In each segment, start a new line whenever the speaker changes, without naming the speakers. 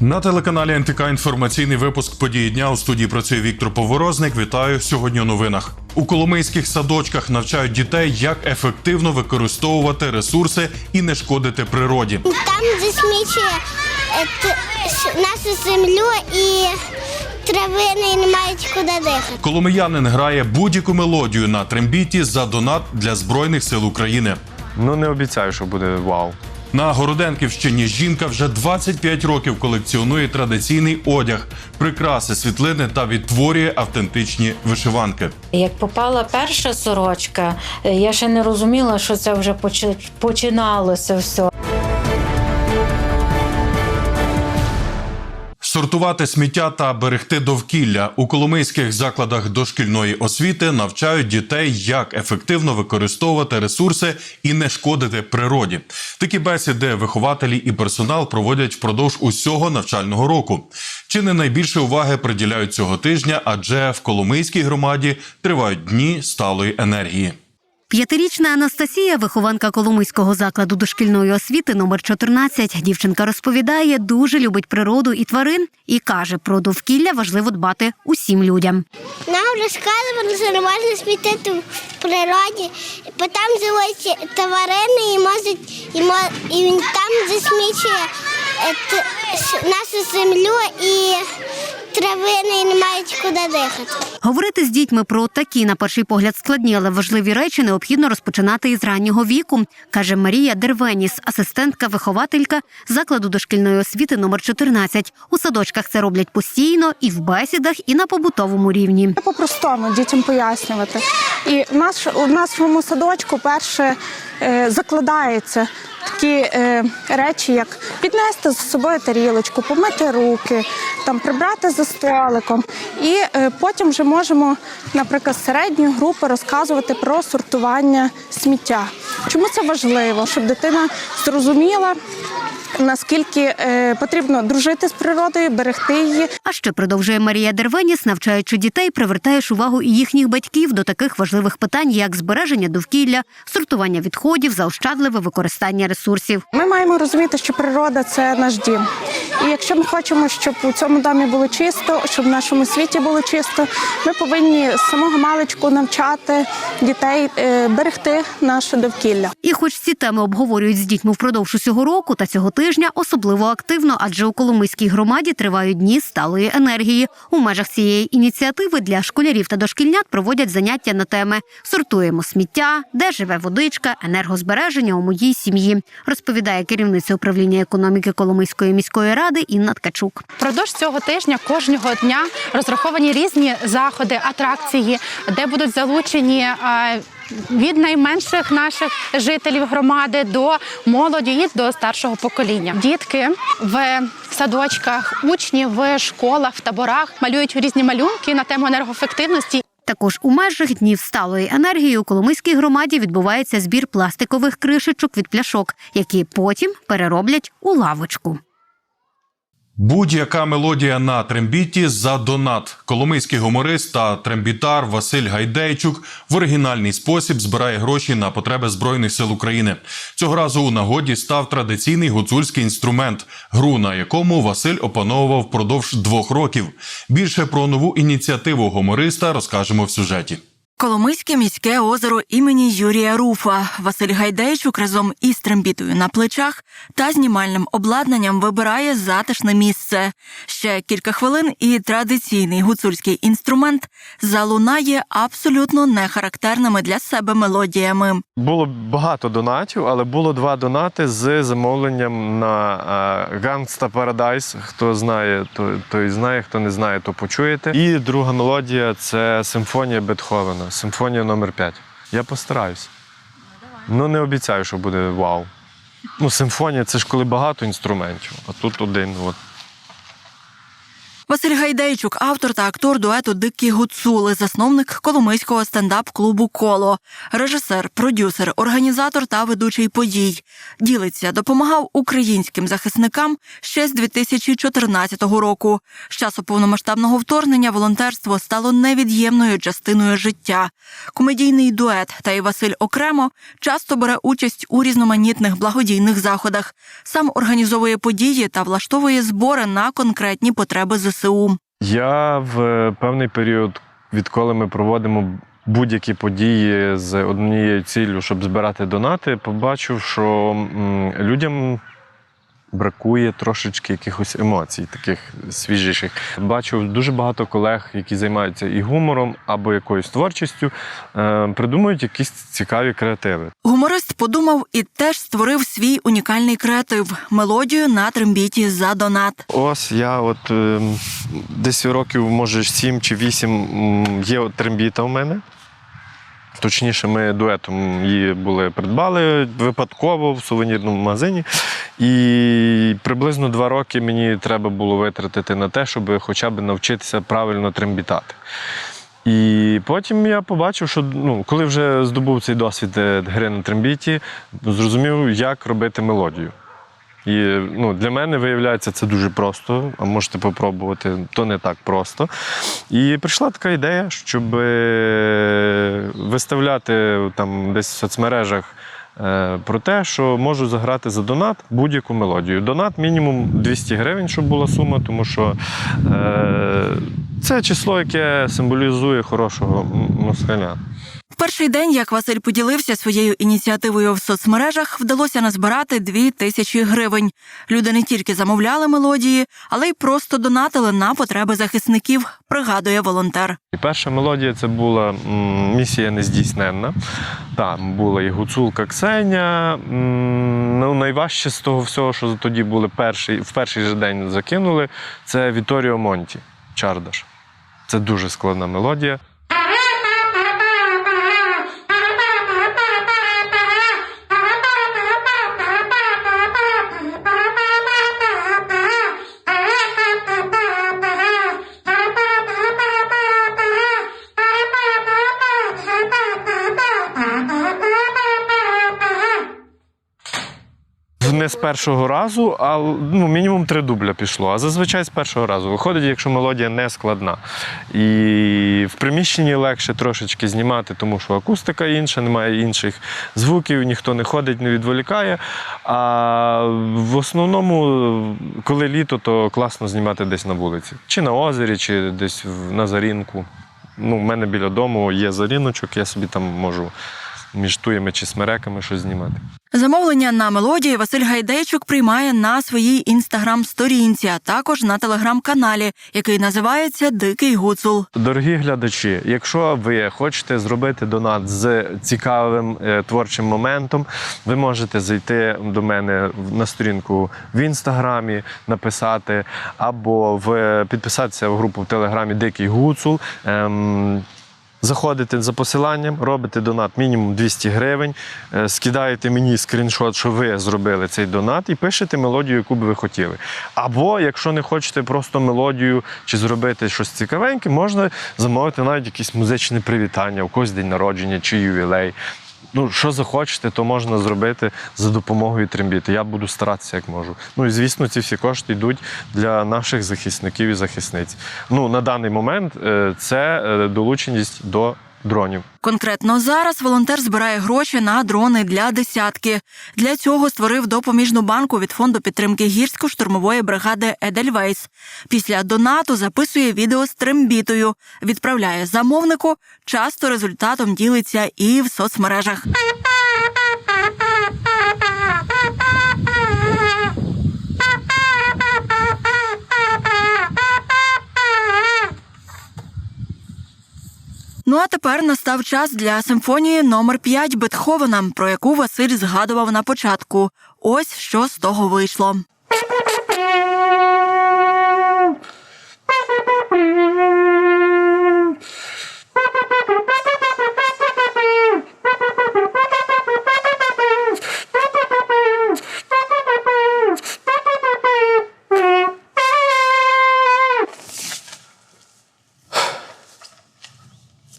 На телеканалі НТК інформаційний випуск події дня у студії працює Віктор Поворозник. Вітаю сьогодні у новинах. У коломийських садочках навчають дітей, як ефективно використовувати ресурси і не шкодити природі.
Там засмічує е, нашу землю і травини не мають куди дихати.
Коломиянин грає будь-яку мелодію на трембіті за донат для збройних сил України.
Ну не обіцяю, що буде вау.
На Городенківщині жінка вже 25 років колекціонує традиційний одяг, прикраси, світлини та відтворює автентичні вишиванки.
Як попала перша сорочка, е, я ще не розуміла, що це вже починалося все.
Сортувати сміття та берегти довкілля у коломийських закладах дошкільної освіти навчають дітей, як ефективно використовувати ресурси і не шкодити природі. Такі бесіди вихователі і персонал проводять впродовж усього навчального року. Чи не найбільше уваги приділяють цього тижня, адже в Коломийській громаді тривають дні сталої енергії.
П'ятирічна Анастасія, вихованка Коломийського закладу дошкільної освіти номер 14. Дівчинка розповідає, дуже любить природу і тварин і каже, про довкілля важливо дбати усім людям.
Нам розказували, що не можна смітити в природі, бо там живуть тварини і можуть і, мо- і там засмічує е, нашу землю і травини куди дихати.
Говорити з дітьми про такі, на перший погляд, складні, але важливі речі необхідно розпочинати із раннього віку, каже Марія Дервеніс, асистентка-вихователька закладу дошкільної освіти номер 14. У садочках це роблять постійно і в бесідах, і на побутовому рівні.
по-простому дітям пояснювати. І в наш, у нашому садочку перше закладається такі е, речі, як піднести з собою тарілочку, помити руки, там прибрати за столиком. І е, потім вже можемо, наприклад, з середньої групи розказувати про сортування сміття. Чому це важливо? Щоб дитина зрозуміла. Наскільки е, потрібно дружити з природою, берегти її,
А ще продовжує Марія Дервеніс, навчаючи дітей, привертаєш увагу і їхніх батьків до таких важливих питань, як збереження довкілля, сортування відходів, заощадливе використання ресурсів.
Ми маємо розуміти, що природа це наш дім. І якщо ми хочемо, щоб у цьому домі було чисто, щоб в нашому світі було чисто, ми повинні з самого маличку навчати дітей е, берегти наше довкілля.
І хоч ці теми обговорюють з дітьми впродовж усього року та цього тижня особливо активно, адже у Коломийській громаді тривають дні сталої енергії. У межах цієї ініціативи для школярів та дошкільнят проводять заняття на теми сортуємо сміття, де живе водичка, енергозбереження у моїй сім'ї, розповідає керівниця управління економіки Коломийської міської ради Інна Ткачук.
Впродовж цього тижня кожного дня розраховані різні заходи, атракції, де будуть залучені. е, Від найменших наших жителів громади до молоді і до старшого покоління. Дітки в садочках, учні в школах, в таборах малюють різні малюнки на тему енергоефективності
Також у межах днів сталої енергії у Коломийській громаді відбувається збір пластикових кришечок від пляшок, які потім перероблять у лавочку.
Будь-яка мелодія на трембіті за донат. Коломийський гуморист та трембітар Василь Гайдейчук в оригінальний спосіб збирає гроші на потреби збройних сил України. Цього разу у нагоді став традиційний гуцульський інструмент, гру на якому Василь опановував впродовж двох років. Більше про нову ініціативу гумориста розкажемо в сюжеті.
Коломийське міське озеро імені Юрія Руфа. Василь Гайдейчук разом із трембітою на плечах та знімальним обладнанням вибирає затишне місце. Ще кілька хвилин, і традиційний гуцульський інструмент залунає абсолютно нехарактерними для себе мелодіями.
Було багато донатів, але було два донати з замовленням на е, Gangsta Paradise. Хто знає, то, той знає, хто не знає, то почуєте. І друга мелодія це симфонія Бетховена, симфонія номер 5 Я постараюсь. Ну не обіцяю, що буде вау. Ну, симфонія це ж коли багато інструментів, а тут один. От.
Василь Гайдейчук, автор та актор дуету Дикі гуцули, засновник коломийського стендап-клубу Коло, режисер, продюсер, організатор та ведучий подій. Ділиться, допомагав українським захисникам ще з 2014 року. З часу повномасштабного вторгнення волонтерство стало невід'ємною частиною життя. Комедійний дует та і Василь окремо часто бере участь у різноманітних благодійних заходах. Сам організовує події та влаштовує збори на конкретні потреби ЗСУ.
Я в е, певний період, відколи ми проводимо будь-які події з однією ціллю, щоб збирати донати, побачив, що людям бракує трошечки якихось емоцій, таких свіжіших. Бачив дуже багато колег, які займаються і гумором або якоюсь творчістю, е, придумують якісь цікаві креативи.
Гуморист подумав і теж створив свій унікальний креатив мелодію на трембіті за донат.
Ось я от е, десь років, може, 7 чи 8 є трембіта у мене. Точніше, ми дуетом її були придбали випадково в сувенірному магазині. І приблизно два роки мені треба було витратити на те, щоб хоча б навчитися правильно трембітати. І потім я побачив, що ну, коли вже здобув цей досвід е, гри на трембіті, зрозумів, як робити мелодію. І ну, для мене виявляється це дуже просто, а можете попробувати, то не так просто. І прийшла така ідея, щоб е, виставляти там десь в соцмережах е, про те, що можу заграти за донат будь-яку мелодію. Донат мінімум 200 гривень, щоб була сума, тому що е, це число, яке символізує хорошого москаля.
Перший день, як Василь поділився своєю ініціативою в соцмережах, вдалося назбирати дві тисячі гривень. Люди не тільки замовляли мелодії, але й просто донатили на потреби захисників, пригадує волонтер.
Перша мелодія це була місія нездійсненна. Там була і гуцулка Ксеня. Ну, найважче з того всього, що тоді були перший, в перший же день закинули, це Віторіо Монті Чардаш. Це дуже складна мелодія. З першого разу, а ну, мінімум три дубля пішло. А зазвичай з першого разу. Виходить, якщо мелодія не складна. І в приміщенні легше трошечки знімати, тому що акустика інша, немає інших звуків, ніхто не ходить, не відволікає. А в основному, коли літо, то класно знімати десь на вулиці. Чи на озері, чи десь на зарінку. Ну, в мене біля дому є заріночок, я собі там можу між туями чи смереками щось знімати.
Замовлення на мелодії Василь Гайдейчук приймає на своїй інстаграм-сторінці, а також на телеграм-каналі, який називається Дикий Гуцул.
Дорогі глядачі, якщо ви хочете зробити донат з цікавим е, творчим моментом, ви можете зайти до мене на сторінку в інстаграмі, написати або в підписатися в групу в телеграмі Дикий Гуцул. Ем, Заходите за посиланням, робите донат мінімум 200 гривень, е, скидаєте мені скріншот, що ви зробили цей донат, і пишете мелодію, яку би ви хотіли. Або, якщо не хочете просто мелодію чи зробити щось цікавеньке, можна замовити навіть якесь музичне привітання, у когось день народження чи ювілей. Ну, що захочете, то можна зробити за допомогою трембіти. Я буду старатися як можу. Ну і звісно, ці всі кошти йдуть для наших захисників і захисниць. Ну на даний момент е, це е, долученість до дронів.
Конкретно зараз волонтер збирає гроші на дрони для десятки. Для цього створив допоміжну банку від фонду підтримки гірсько-штурмової бригади Едельвейс. Після донату записує відео з трембітою, відправляє замовнику. Часто результатом ділиться і в соцмережах. Ну а тепер настав час для симфонії номер 5 Бетховена, про яку Василь згадував на початку. Ось що з того вийшло.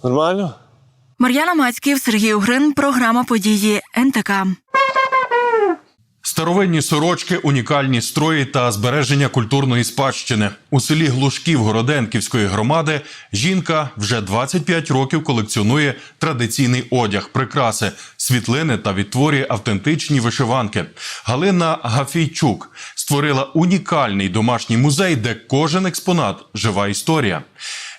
Нормально?
Мар'яна Мацьків, Сергій Угрин, програма події НТК.
Старовинні сорочки, унікальні строї та збереження культурної спадщини у селі Глушків Городенківської громади. Жінка вже 25 років колекціонує традиційний одяг, прикраси, світлини та відтворює автентичні вишиванки. Галина Гафійчук створила унікальний домашній музей, де кожен експонат жива історія.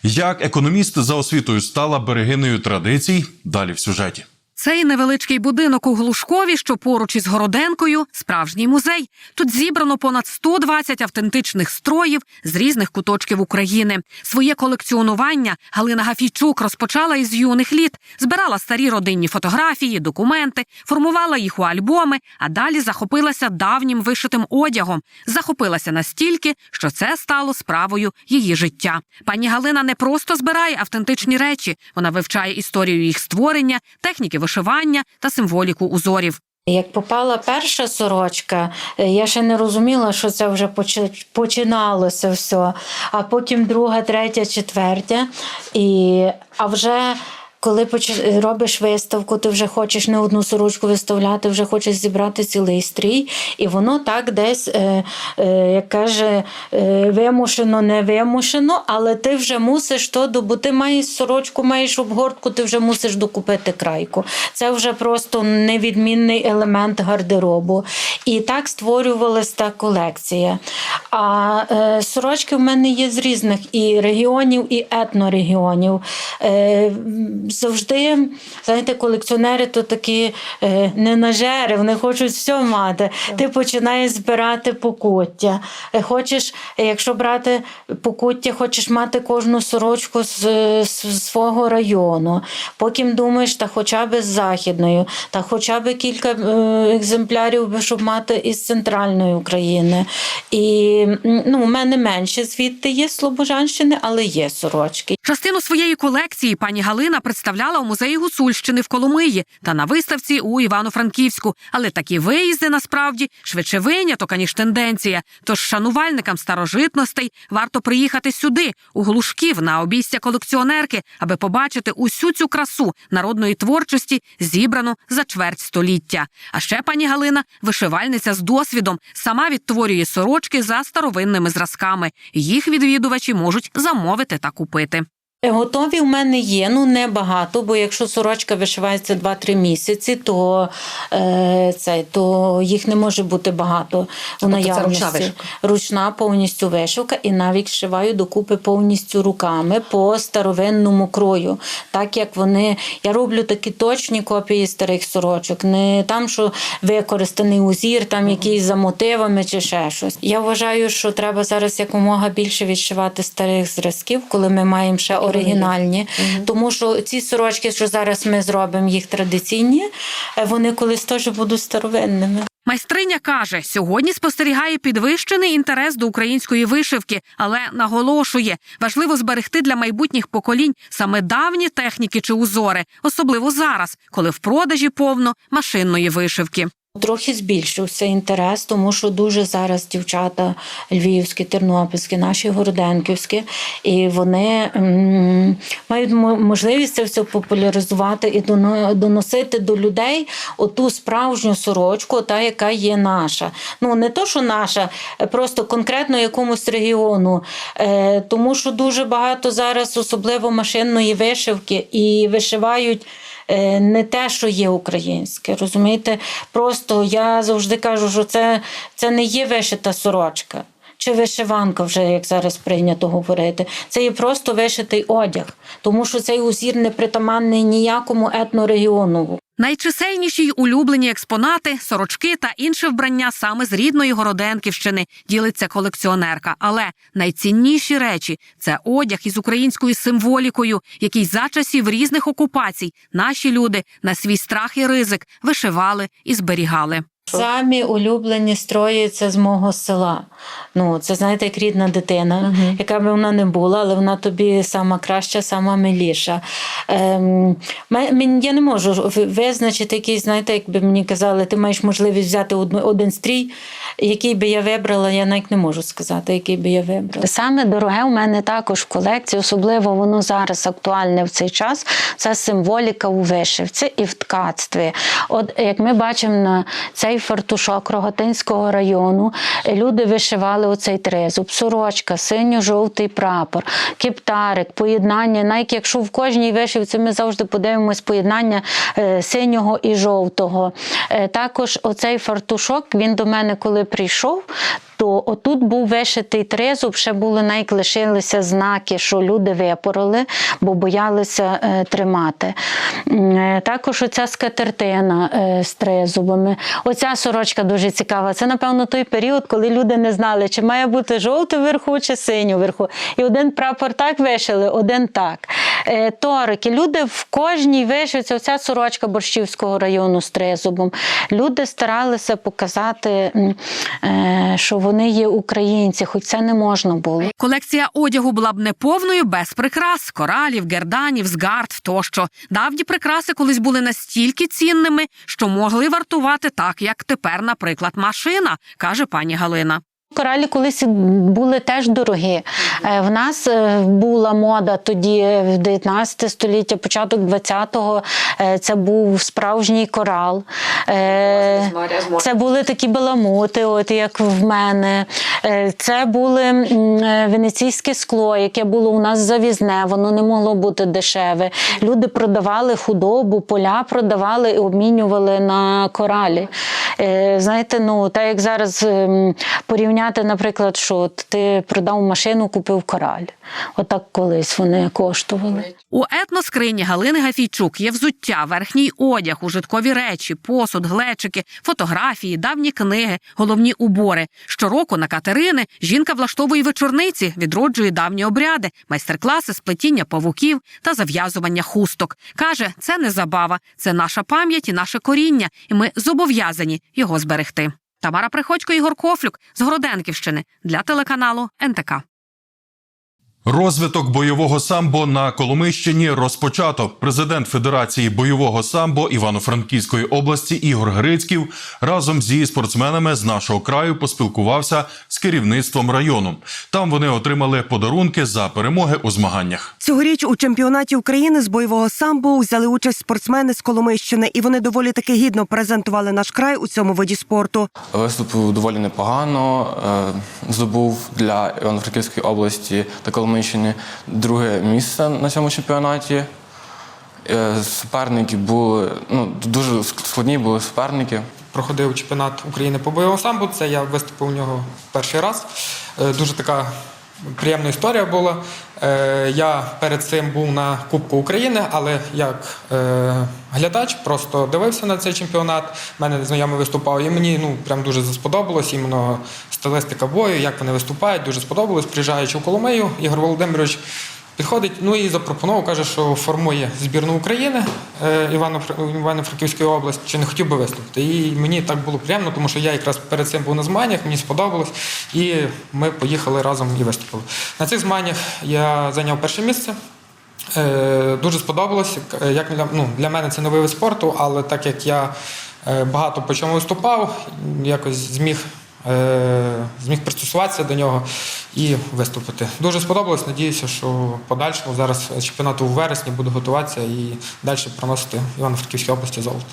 Як економіст за освітою стала берегиною традицій? Далі в сюжеті.
Цей невеличкий будинок у Глушкові, що поруч із Городенкою, справжній музей. Тут зібрано понад 120 автентичних строїв з різних куточків України. Своє колекціонування Галина Гафійчук розпочала із юних літ, збирала старі родинні фотографії, документи, формувала їх у альбоми, а далі захопилася давнім вишитим одягом. Захопилася настільки, що це стало справою її життя. Пані Галина не просто збирає автентичні речі, вона вивчає історію їх створення, техніки вишивання та символіку узорів.
Як попала перша сорочка, е, я ще не розуміла, що це вже почи- починалося все. А потім друга, третя, четвертя. І, а вже коли робиш виставку, ти вже хочеш не одну сорочку виставляти, вже хочеш зібрати цілий стрій. І воно так десь, е, е, як каже, е, вимушено, не вимушено, але ти вже мусиш то, до- бо ти маєш сорочку, маєш обгортку, ти вже мусиш докупити крайку. Це вже просто невідмінний елемент гардеробу. І так створювалася та колекція. А е, сорочки в мене є з різних і регіонів, і етнорегіонів. Е, завжди, знаєте, колекціонери то такі е, ненажери, вони хочуть все мати. Ти починаєш збирати покуття. Е, Хочеш, е, якщо брати покуття, хочеш мати кожну сорочку з, з свого району. Потім думаєш, та хоча б з західною, та хоча б кілька е, екземплярів, щоб мати із центральної України. І ну, у мене менше звідти є Слобожанщини, але є сорочки.
Частину своєї колекції пані Галина представляла у музеї Гуцульщини в Коломиї та на виставці у Івано-Франківську. Але такі виїзди насправді швидше виняток, аніж тенденція. Тож шанувальникам старожитностей варто приїхати сюди, у Глушків, на обійстя колекціонерки, аби побачити усю цю красу народної творчості, зібрану за чверть століття. А ще пані Галина вишивальниця з досвідом, сама відтворює сорочки за старовинними зразками. Їх відвідувачі можуть замовити та купити.
Готові в мене є, ну не багато, бо якщо сорочка вишивається 2-3 місяці, то, е, це, то їх не може бути багато у наявності.
ручна вишивка?
Ручна повністю вишивка, і навіть шиваю докупи повністю руками по старовинному крою. Так як вони. Я роблю такі точні копії старих сорочок, не там, що використаний узір, там якийсь за мотивами чи ще щось. Я вважаю, що треба зараз якомога більше відшивати старих зразків, коли ми маємо ще оригінальні. Тому що ці сорочки, що зараз ми зробимо, їх традиційні, е, вони колись теж будуть старовинними.
Майстриня каже, сьогодні спостерігає підвищений інтерес до української вишивки, але наголошує, важливо зберегти для майбутніх поколінь саме давні техніки чи узори, особливо зараз, коли в продажі повно машинної вишивки.
Трохи збільшився інтерес, тому що дуже зараз дівчата львівські, тернопільські, наші городенківські, і вони мають можливість це все популяризувати і доносити до людей оту справжню сорочку, та яка є наша. Ну не то, що наша, е, просто конкретно якомусь регіону. Е, тому що дуже багато зараз, особливо машинної вишивки, і вишивають. Е, Не те, що є українське, розумієте? Просто я завжди кажу, що це, це не є вишита сорочка. Чи вишиванка, вже як зараз прийнято говорити, це є просто вишитий одяг, тому що цей узір не притаманний ніякому етнорегіону.
Найчисельніші й улюблені експонати, сорочки та інше вбрання саме з рідної Городенківщини ділиться колекціонерка. Але найцінніші речі це одяг із українською символікою, який за часів різних окупацій наші люди на свій страх і ризик вишивали і зберігали.
Самі улюблені строї це з мого села. Ну, це знаєте, як рідна дитина, яка би вона не була, але вона тобі сама краща, сама миліша. Ем, я не можу визначити якийсь, знаєте, якби мені казали, ти маєш можливість взяти один стрій, який би я вибрала, я навіть не можу сказати, який би я вибрала. Саме дороге у мене також в колекції, особливо воно зараз актуальне в цей час. Це символіка у вишивці і в ткацтві. От як ми бачимо на цей фартушок Рогатинського району, люди вишивали оцей тризуб, сорочка, синьо-жовтий прапор, кептарик, поєднання. Навіть якщо в кожній вишивці ми завжди подивимось поєднання е, синього і жовтого. Е, Також оцей фартушок, він до мене коли прийшов, то отут був вишитий тризуб, ще були навіть лишилися знаки, що люди випороли, бо боялися е, тримати. Е, Також оця скатертина е, з тризубами. Оця сорочка дуже цікава. Це, напевно, той період, коли люди не знали, чи має бути жовтий вверху, чи синій вверху. І один прапор так вишили, один так. Е, Торики. Люди в кожній вишивці, оця сорочка Борщівського району з тризубом. Люди старалися показати, е, що вони є українці, хоч це не можна було.
Колекція одягу була б неповною без прикрас, коралів, герданів, згард тощо. Давні прикраси колись були настільки цінними, що могли вартувати так, як тепер, наприклад, машина, каже пані Галина.
Коралі колись були теж дорогі. Е, В нас е, була мода тоді, е, в 19 століття, початок 20-го, е, це був справжній корал. Це були такі баламути, от як в мене. Це були венеційське скло, яке було у нас завізне, воно не могло бути дешеве. Люди продавали худобу, поля продавали і обмінювали на коралі. Знаєте, ну так як зараз ем, порівняти, наприклад, що ти продав машину, купив кораль. Отак колись вони коштували.
У етноскрині Галини Гафійчук є взуття, верхній одяг, ужиткові речі, посуд, глечики, фотографії, давні книги, головні убори. Щороку на Катерини жінка влаштовує вечорниці, відроджує давні обряди, майстер-класи з плетіння павуків та зав'язування хусток. Каже, це не забава, це наша пам'ять і наше коріння, і ми зобов'язані його зберегти. Тамара Приходько, Ігор Кофлюк з Городенківщини для телеканалу НТК.
Розвиток бойового самбо на Коломищині розпочато. Президент Федерації бойового самбо Івано-Франківської області Ігор Грицьків разом зі спортсменами з нашого краю поспілкувався з керівництвом району. Там вони отримали подарунки за перемоги у змаганнях.
Цьогоріч у чемпіонаті України з бойового самбо взяли участь спортсмени з Коломищини, і вони доволі таки гідно презентували наш край у цьому виді спорту.
Виступив доволі непогано. е, Здобув для Івано-Франківської області та Коломийщини друге місце на цьому чемпіонаті. Е, Суперники були ну, дуже складні були суперники.
проходив чемпіонат України по бойовому самбо. Це я виступив у нього перший раз. Е, Дуже така приємна історія була. Е, Я перед цим був на Кубку України, але як е, глядач просто дивився на цей чемпіонат. Мене знайомий виступав, і мені ну, прям дуже сподобалось іменно стилистика бою, як вони виступають, дуже сподобалось. Приїжджаючи в Коломию, Ігор Володимирович Підходить, ну і запропонував, каже, що формує збірну України е, Івано- Івано-Франківської області, чи не хотів би виступити. І мені так було приємно, тому що я якраз перед цим був на змаганнях, мені сподобалось, і ми поїхали разом і виступили. На цих змаганнях я зайняв перше місце. Е, Дуже сподобалось. Як для, ну, для мене це новий вид спорту, але так як я е, багато по чому виступав, якось зміг, зміг пристосуватися до нього і виступити. Дуже сподобалось. Надіюся, що в подальшому зараз чемпіонату у вересні буду готуватися і далі приносити Івано-Франківській області золото.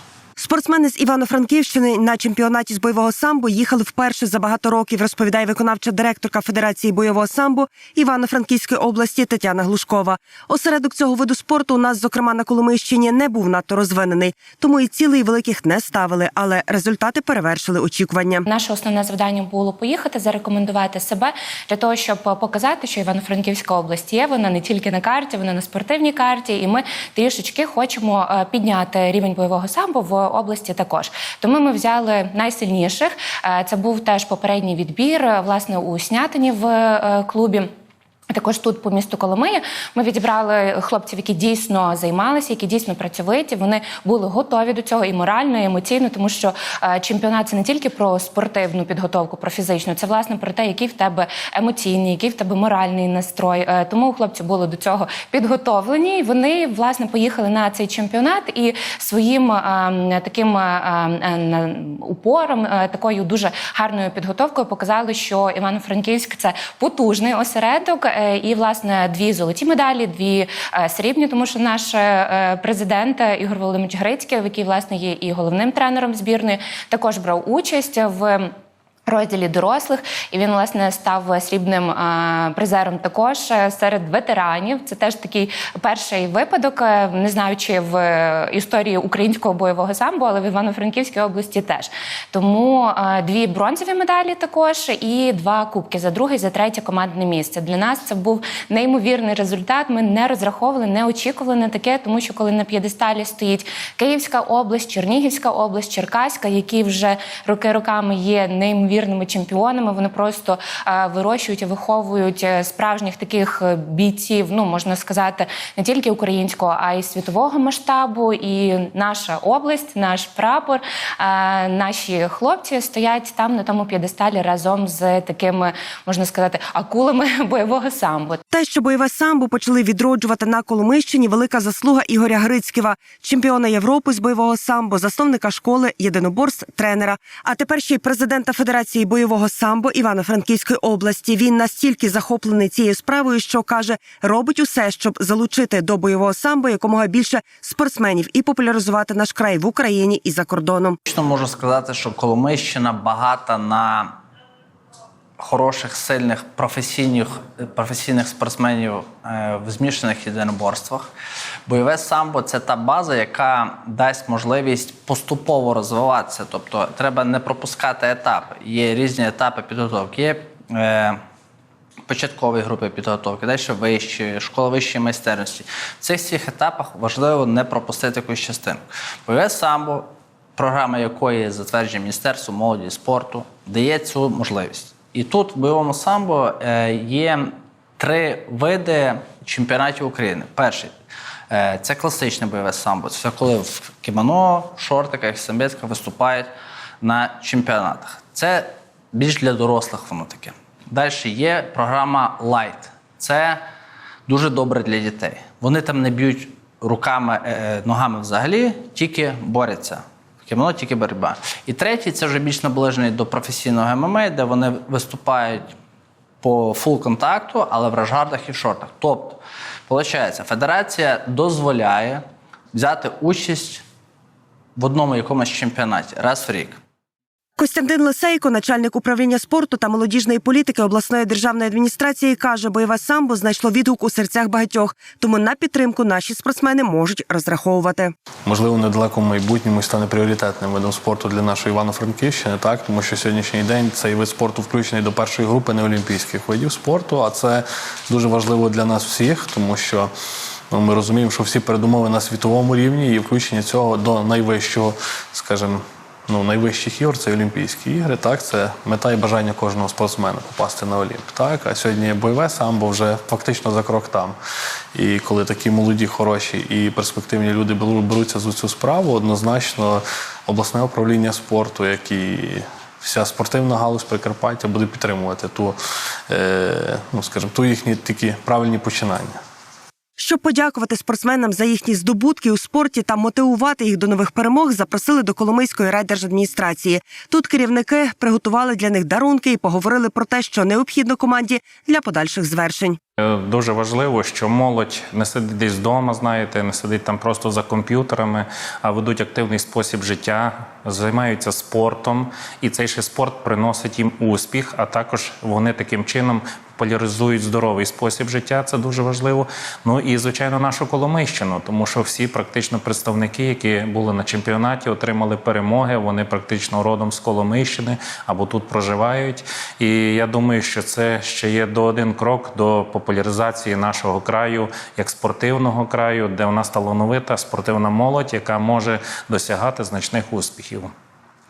Спортсмени з Івано-Франківщини на чемпіонаті з бойового самбо їхали вперше за багато років, розповідає виконавча директорка Федерації бойового самбо Івано-Франківської області Тетяна Глушкова. Осередок цього виду спорту у нас, зокрема на Коломийщині, не був надто розвинений, тому і цілей великих не ставили, але результати перевершили очікування.
Наше основне завдання було поїхати, зарекомендувати себе для того, щоб показати, що Івано-Франківська область є. Вона не тільки на карті, вона на спортивній карті, і ми трішечки хочемо е, підняти рівень бойового самбо в області також. Тому ми взяли найсильніших. Е, Це був теж попередній відбір, е, власне, у Снятині в е, клубі. Також тут по місту Коломия ми відібрали хлопців, які дійсно займалися, які дійсно працьовиті. Вони були готові до цього і морально, і емоційно, тому що е, чемпіонат це не тільки про спортивну підготовку, про фізичну, це власне про те, який в тебе емоційний, який в тебе моральний настрой. Е, тому хлопці були до цього підготовлені. І вони власне поїхали на цей чемпіонат і своїм е, таким упором, такою дуже гарною підготовкою показали, що Івано-Франківськ це потужний осередок. Е, І власне дві золоті медалі, дві е, срібні, тому що наш е, президент Ігор Володимирович Грицький, який власне є і головним тренером збірної, також брав участь в. Розділі дорослих, і він власне став срібним призером також е, серед ветеранів. Це теж такий перший випадок, е, не знаю, чи в е, історії українського бойового самбо, але в Івано-Франківській області теж. Тому дві бронзові медалі також і два кубки за друге за третє командне місце. Для нас це був неймовірний результат. Ми не розраховували, не очікували на таке, тому що коли на п'єдесталі стоїть Київська область, Чернігівська область, Черкаська, які вже роки роками є неймовірними чемпіонами. Вони просто е, вирощують і виховують е, справжніх таких е, бійців. Ну можна сказати, не тільки українського, а й світового масштабу. І наша область, наш прапор, наші хлопці стоять там на тому п'єдесталі разом з такими, можна сказати, акулами бойового самбо.
Те, що бойове самбо почали відроджувати на Коломийщині, велика заслуга Ігоря Грицьківа, чемпіона Європи з бойового самбо, засновника школи єдиноборств, тренера. А тепер ще й президента Федерації бойового самбо Івано-Франківської області. Він настільки захоплений цією справою, що каже, робить усе, щоб залучити до бойового самбо якомога більше спортсменів і популяризувати наш край в Україні і за кордоном.
Можу сказати, що Коломийщина багата на хороших, сильних професійних, професійних спортсменів е, в змішаних єдиноборствах. Бойове самбо це та база, яка дасть можливість поступово розвиватися. Тобто треба не пропускати етапи. Є різні етапи підготовки. Є е, початкові групи підготовки, далі вищі, школа вищої майстерності. В цих всіх етапах важливо не пропустити якусь частину. Бойове самбо, програма якої затверджує Міністерство молоді і спорту, дає цю можливість. І тут в бойовому самбо е, є три види чемпіонатів України. Перший е, це класичне бойове самбо. Це коли в кімоно, шортиках, самбітках виступають на чемпіонатах. Це більш для дорослих воно таке. Далі є програма Light. Це дуже добре для дітей. Вони там не б'ють руками, е, ногами взагалі, тільки борються. В кімоно тільки боротьба. І третій це вже більш наближений до професійного ММА, де вони виступають по фул контакту, але в рашгардах і в шортах. Тобто, виходить, федерація дозволяє взяти участь в одному якомусь чемпіонаті раз в рік.
Костянтин Лисейко, начальник управління спорту та молодіжної політики обласної державної адміністрації, каже, бойове самбо знайшло відгук у серцях багатьох, тому на підтримку наші спортсмени можуть розраховувати.
можливо, в недалекому майбутньому стане пріоритетним видом спорту для нашої Івано-Франківщини, так тому що сьогоднішній день цей вид спорту включений до першої групи неолімпійських видів спорту. А це дуже важливо для нас всіх, тому що. Ну, ми розуміємо, що всі передумови на світовому рівні і включення цього до найвищого, скажімо, ну, найвищих ігор це Олімпійські ігри. Так, це мета і бажання кожного спортсмена попасти на Олімп. Так, а сьогодні бойове самбо вже фактично за крок там. І коли такі молоді, хороші і перспективні люди беруться за цю справу, однозначно обласне управління спорту, як і вся спортивна галузь Прикарпаття буде підтримувати ту, е, ну скажімо, ту їхні такі правильні починання.
Щоб подякувати спортсменам за їхні здобутки у спорті та мотивувати їх до нових перемог, запросили до Коломийської райдержадміністрації. Тут керівники приготували для них дарунки і поговорили про те, що необхідно команді для подальших звершень.
Е, Дуже важливо, що молодь не сидить десь вдома, знаєте, не сидить там просто за комп'ютерами, а ведуть активний спосіб життя, займаються спортом, і цей ще спорт приносить їм успіх, а також вони таким чином популяризують здоровий спосіб життя. Це дуже важливо. Ну і звичайно, нашу Коломийщину, тому що всі практично представники, які були на чемпіонаті, отримали перемоги. Вони практично родом з Коломийщини або тут проживають. І я думаю, що це ще є до один крок до популяризації нашого краю як спортивного краю, де у нас талановита спортивна молодь, яка може досягати значних успіхів.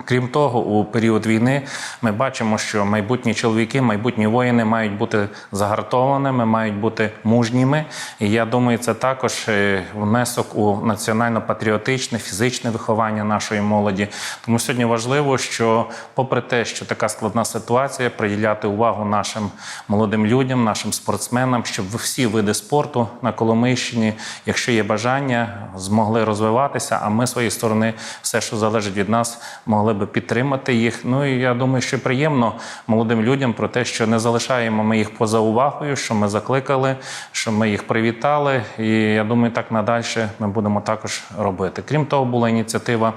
Крім того, у період війни ми бачимо, що майбутні чоловіки, майбутні воїни мають бути загартованими, мають бути мужніми. І я думаю, це також е, внесок у національно-патріотичне, фізичне виховання нашої молоді. Тому сьогодні важливо, що, попри те, що така складна ситуація, приділяти увагу нашим молодим людям, нашим спортсменам, щоб всі види спорту на Коломийщині, якщо є бажання, змогли розвиватися. А ми з своєї сторони, все, що залежить від нас, могли би підтримати їх. Ну і я думаю, що приємно молодим людям про те, що не залишаємо ми їх поза увагою, що ми закликали, що ми їх привітали. І я думаю, так надальше ми будемо також робити. Крім того, була ініціатива.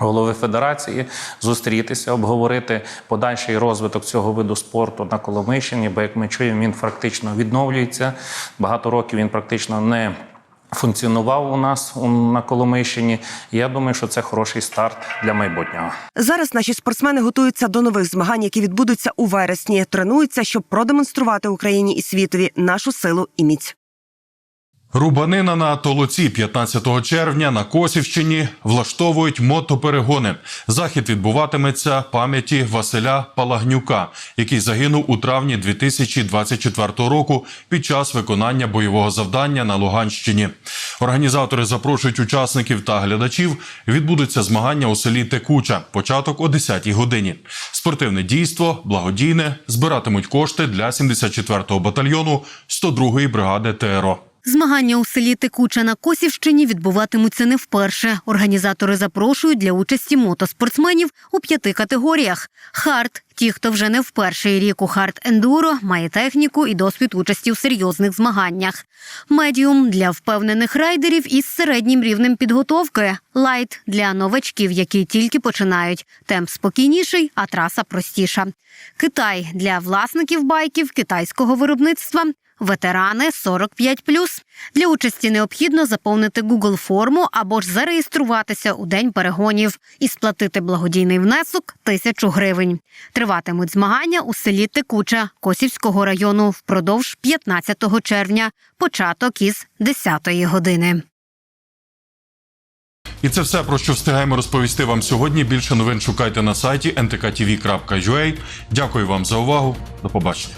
Голови федерації зустрітися, обговорити подальший розвиток цього виду спорту на Коломийщині, бо як ми чуємо, він фактично відновлюється. Багато років він практично не функціонував у нас на Коломийщині. Я думаю, що це хороший старт для майбутнього.
Зараз наші спортсмени готуються до нових змагань, які відбудуться у вересні. Тренуються, щоб продемонструвати Україні і світові нашу силу і міць.
Рубанина на Толоці 15 червня на Косівщині влаштовують мотоперегони. Захід відбуватиметься пам'яті Василя Палагнюка, який загинув у травні 2024 року під час виконання бойового завдання на Луганщині. Організатори запрошують учасників та глядачів. Відбудуться змагання у селі Текуча. Початок о 10 годині. Спортивне дійство благодійне збиратимуть кошти для 74-го батальйону 102-ї бригади ТРО.
Змагання у селі Текуча на Косівщині відбуватимуться не вперше. Організатори запрошують для участі мотоспортсменів у п'яти категоріях: хард ті, хто вже не в перший рік у хард ендуро, має техніку і досвід участі у серйозних змаганнях. Медіум для впевнених райдерів із середнім рівнем підготовки. Лайт для новачків, які тільки починають. Темп спокійніший, а траса простіша. Китай для власників байків китайського виробництва. Ветерани 45+. Для участі необхідно заповнити Google форму або ж зареєструватися у день перегонів і сплатити благодійний внесок тисячу гривень. Триватимуть змагання у селі Текуча Косівського району впродовж 15 червня, початок із 10-ї години.
І це все про що встигаємо розповісти вам сьогодні. Більше новин шукайте на сайті ntktv.ua. Дякую вам за увагу. До побачення.